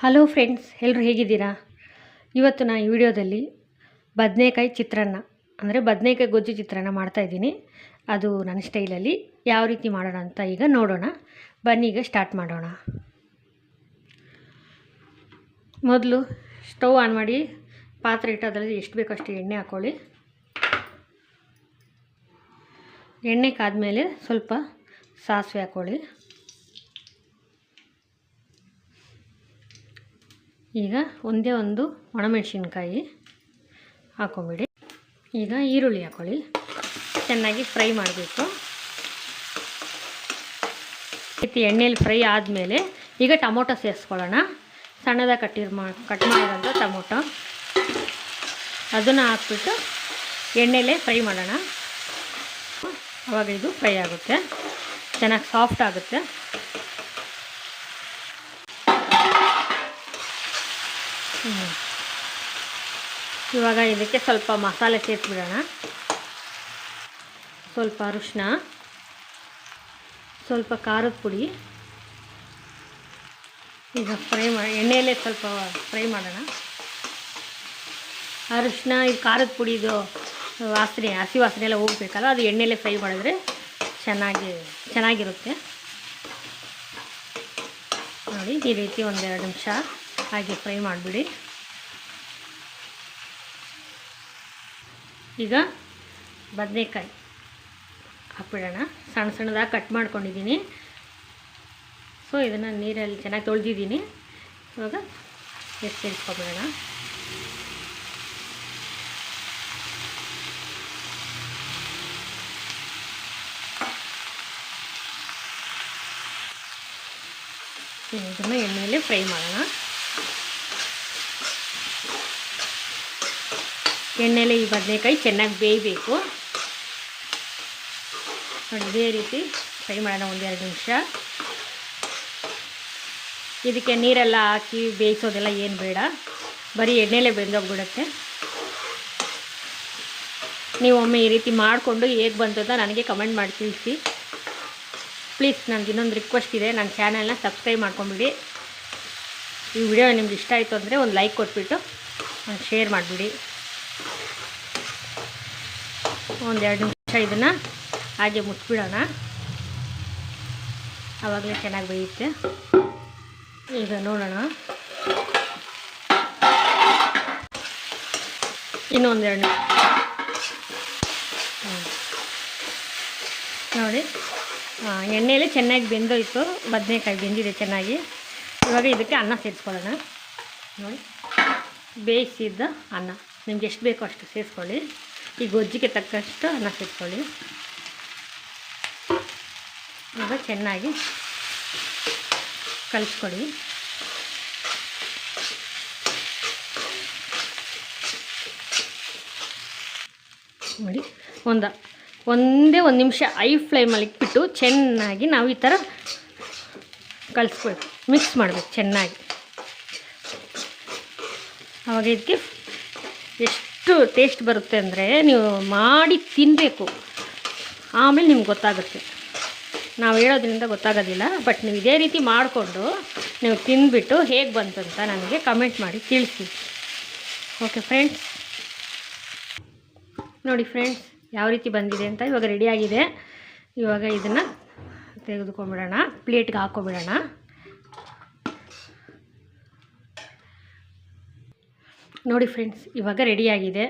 Hello friends ಎಲ್ಲರೂ ಹೇಗಿದ್ದೀರಾ? ಇವತ್ತು ನಾನು ಈ ವಿಡಿಯೋದಲ್ಲಿ ಬದನೆಕಾಯಿ ಚಿತ್ರಾನ್ನ, ಅಂದರೆ ಬದನೆಕಾಯಿ ಗೊಜ್ಜು ಚಿತ್ರಾನ್ನ ಮಾಡ್ತಾಯಿದ್ದೀನಿ ಅದು ನನ್ನ ಸ್ಟೈಲಲ್ಲಿ ಯಾವ ರೀತಿ ಮಾಡೋಣ ಅಂತ ಈಗ ನೋಡೋಣ. ಬನ್ನಿ, ಈಗ ಸ್ಟಾರ್ಟ್ ಮಾಡೋಣ. ಮೊದಲು ಸ್ಟವ್ ಆನ್ ಮಾಡಿ ಪಾತ್ರೆ ಇಟ್ಟು ಎಷ್ಟು ಬೇಕೋ ಅಷ್ಟು ಎಣ್ಣೆ ಹಾಕ್ಕೊಳ್ಳಿ ಎಣ್ಣೆ ಕಾದ್ಮೇಲೆ ಸ್ವಲ್ಪ ಸಾಸಿವೆ ಹಾಕ್ಕೊಳ್ಳಿ ಈಗ ಒಂದೇ ಒಂದು ಒಣಮೆಣಸಿನ್ಕಾಯಿ ಹಾಕೊಂಬಿಡಿ. ಈಗ ಈರುಳ್ಳಿ ಹಾಕೊಳ್ಳಿ. ಚೆನ್ನಾಗಿ ಫ್ರೈ ಮಾಡಬೇಕು. ರೀತಿ ಎಣ್ಣೆಯಲ್ಲಿ ಫ್ರೈ ಆದಮೇಲೆ ಈಗ ಟೊಮೊಟೊ ಸೇರಿಸ್ಕೊಳ್ಳೋಣ. ಸಣ್ಣದಾಗಿ ಕಟ್ಟಿರ್ ಮಾ ಕಟ್ ಮಾಡಿರೋಂಥ ಟೊಮೊಟೊ. ಅದನ್ನು ಹಾಕ್ಬಿಟ್ಟು ಎಣ್ಣೆಲೇ ಫ್ರೈ ಮಾಡೋಣ. ಆವಾಗ ಇದು ಫ್ರೈ ಆಗುತ್ತೆ. ಚೆನ್ನಾಗಿ ಸಾಫ್ಟ್ ಆಗುತ್ತೆ. ಇವಾಗ ಇದಕ್ಕೆ ಸ್ವಲ್ಪ ಮಸಾಲೆ ಸೇರಿಸ್ಬಿಡೋಣ. ಸ್ವಲ್ಪ ಅರಿಶಿನ ಸ್ವಲ್ಪ ಖಾರದ ಪುಡಿ. ಈಗ ಫ್ರೈ ಮಾಡಿ ಎಣ್ಣೆಯಲ್ಲೇ ಸ್ವಲ್ಪ ಫ್ರೈ ಮಾಡೋಣ. ಅರಿಶಿನ ಇದು ಖಾರದ ಪುಡಿದು ವಾಸನೆ, ಹಸಿ ವಾಸನೆ ಎಲ್ಲ ಹೋಗ್ಬೇಕಲ್ಲ ಅದು ಎಣ್ಣೆಯಲ್ಲೇ ಫ್ರೈ ಮಾಡಿದ್ರೆ ಚೆನ್ನಾಗಿ, ಚೆನ್ನಾಗಿರುತ್ತೆ. ನೋಡಿ, ಈ ರೀತಿ ಒಂದೆರಡು ನಿಮಿಷ. ಹಾಗೆ ಫ್ರೈ ಮಾಡಿಬಿಡಿ. ಈಗ ಬದನೆಕಾಯಿ ಹಾಕ್ಬಿಡೋಣ. ಸಣ್ಣ ಸಣ್ಣದಾಗಿ ಕಟ್ ಮಾಡ್ಕೊಂಡಿದ್ದೀನಿ. ಸೊ ಇದನ್ನು ನೀರಲ್ಲಿ ಚೆನ್ನಾಗಿ ತೊಳೆದಿದ್ದೀನಿ. ಇವಾಗ ಎಷ್ಟು ಸೇರಿಸ್ಕೊಬಿಡೋಣ ಇದನ್ನು ಎಣ್ಣೆಯಲ್ಲಿ ಫ್ರೈ ಮಾಡೋಣ. ಎಣ್ಣೆಲೆ ಈ ಬದನೆಕಾಯಿ ಚೆನ್ನಾಗಿ ಬೇಯಬೇಕು. ಇದೇ ರೀತಿ ಫ್ರೈ ಮಾಡೋಣ ಒಂದೆರಡು ನಿಮಿಷ. ಇದಕ್ಕೆ ನೀರೆಲ್ಲ ಹಾಕಿ ಬೇಯಿಸೋದೆಲ್ಲ ಏನು ಬೇಡ. ಬರೀ ಎಣ್ಣೆಲೆ ಬೆಂದೋಗ್ಬಿಡುತ್ತೆ. ಒಮ್ಮೆ ಈ ರೀತಿ ಮಾಡಿಕೊಂಡು ಹೇಗೆ ಬಂತು ನನಗೆ ಕಮೆಂಟ್ ಮಾಡಿ ತಿಳಿಸಿ. ಪ್ಲೀಸ್, ನನಗೆ ಇನ್ನೊಂದು ರಿಕ್ವೆಸ್ಟ್ ಇದೆ. ನನ್ನ ಚಾನಲ್ನ ಸಬ್ಸ್ಕ್ರೈಬ್ ಮಾಡ್ಕೊಂಬಿಡಿ. ಈ ವಿಡಿಯೋ ನಿಮ್ಗೆ ಇಷ್ಟ ಆಯಿತು ಅಂದರೆ ಒಂದು ಲೈಕ್ ಕೊಟ್ಬಿಟ್ಟು ಶೇರ್ ಮಾಡಿಬಿಡಿ. ಒಂದೆರಡು ನಿಮಿಷ ಇದನ್ನು ಹಾಗೆ ಮುಚ್ಚಿಬಿಡೋಣ. ಆವಾಗಲೇ ಚೆನ್ನಾಗಿ ಬೇಯುತ್ತೆ. ಈಗ ನೋಡೋಣ. ಇನ್ನೊಂದೆರಡು ನಿಮಿಷ. ನೋಡಿ. ಎಣ್ಣೆಯಲ್ಲಿ ಚೆನ್ನಾಗಿ ಬೆಂದೋಯ್ತು. ಬದನೆಕಾಯಿ ಬೆಂದಿದೆ ಚೆನ್ನಾಗಿ. ಇವಾಗ ಇದಕ್ಕೆ ಅನ್ನ ಸೇರಿಸ್ಕೊಳ್ಳೋಣ. ನೋಡಿ. ಬೇಯಿಸಿದ್ದ ಅನ್ನ. ನಿಮ್ಗೆ ಎಷ್ಟು ಬೇಕೋ ಅಷ್ಟು ಸೇರಿಸ್ಕೊಳ್ಳಿ. ಈ ಗೊಜ್ಜಿಗೆ ತಕ್ಕಷ್ಟು ಅನ್ನ ಸೇರಿಸ್ಕೊಳ್ಳಿ. ಈಗ ಚೆನ್ನಾಗಿ ಕಲಿಸ್ಕೊಳ್ಳಿ. ನೋಡಿ, ಒಂದು, ಒಂದೇ ಒಂದು ನಿಮಿಷ ಐ ಫ್ಲೇಮಲ್ಲಿ ಇಟ್ಬಿಟ್ಟು ಚೆನ್ನಾಗಿ ನಾವು ಈ ಥರ ಕಲಿಸ್ಬೇಕು ಮಿಕ್ಸ್ ಮಾಡಬೇಕು ಚೆನ್ನಾಗಿ. ಆವಾಗ ಇದಕ್ಕೆ ಎಷ್ಟು ಟೇಸ್ಟ್ ಬರುತ್ತೆ ಅಂದರೆ ನೀವು ಮಾಡಿ ತಿನ್ನಬೇಕು ಆಮೇಲೆ ನಿಮ್ಗೆ ಗೊತ್ತಾಗುತ್ತೆ. ನಾವು ಹೇಳೋದ್ರಿಂದ ಗೊತ್ತಾಗೋದಿಲ್ಲ ಬಟ್ ನೀವು ಇದೇ ರೀತಿ ಮಾಡಿಕೊಂಡು ನೀವು ತಿಂದುಬಿಟ್ಟು ಹೇಗೆ ಬಂತು ಅಂತ ನನಗೆ ಕಮೆಂಟ್ ಮಾಡಿ ತಿಳಿಸಿ. ಓಕೆ ಫ್ರೆಂಡ್ಸ್ ನೋಡಿ ಫ್ರೆಂಡ್ಸ್ ಯಾವ ರೀತಿ ಬಂದಿದೆ ಅಂತ ಇವಾಗ ರೆಡಿಯಾಗಿದೆ ಇವಾಗ ಇದನ್ನು ತೆಗೆದುಕೊಂಡ್ಬಿಡೋಣ ಪ್ಲೇಟ್ಗೆ ಹಾಕ್ಕೊಬಿಡೋಣ. ನೋಡಿ ಫ್ರೆಂಡ್ಸ್, ಇವಾಗ ರೆಡಿಯಾಗಿದೆ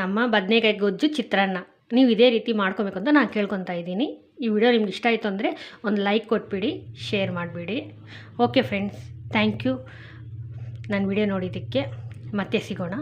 ನಮ್ಮ ಬದನೆಕಾಯಿ ಗೊಜ್ಜು ಚಿತ್ರಾನ್ನ. ನೀವು ಇದೇ ರೀತಿ ಮಾಡ್ಕೋಬೇಕು ಅಂತ ನಾನು ಕೇಳ್ಕೊತಾ ಇದ್ದೀನಿ. ಈ ವಿಡಿಯೋ ನಿಮ್ಗೆ ಇಷ್ಟ ಆಯಿತು ಅಂದರೆ ಒಂದು ಲೈಕ್ ಕೊಟ್ಬಿಡಿ ಶೇರ್ ಮಾಡಿಬಿಡಿ. ಓಕೆ ಫ್ರೆಂಡ್ಸ್ ಥ್ಯಾಂಕ್ ಯು ನನ್ನ ವಿಡಿಯೋ ನೋಡಿದ್ದಕ್ಕೆ ಮತ್ತೆ ಸಿಗೋಣ.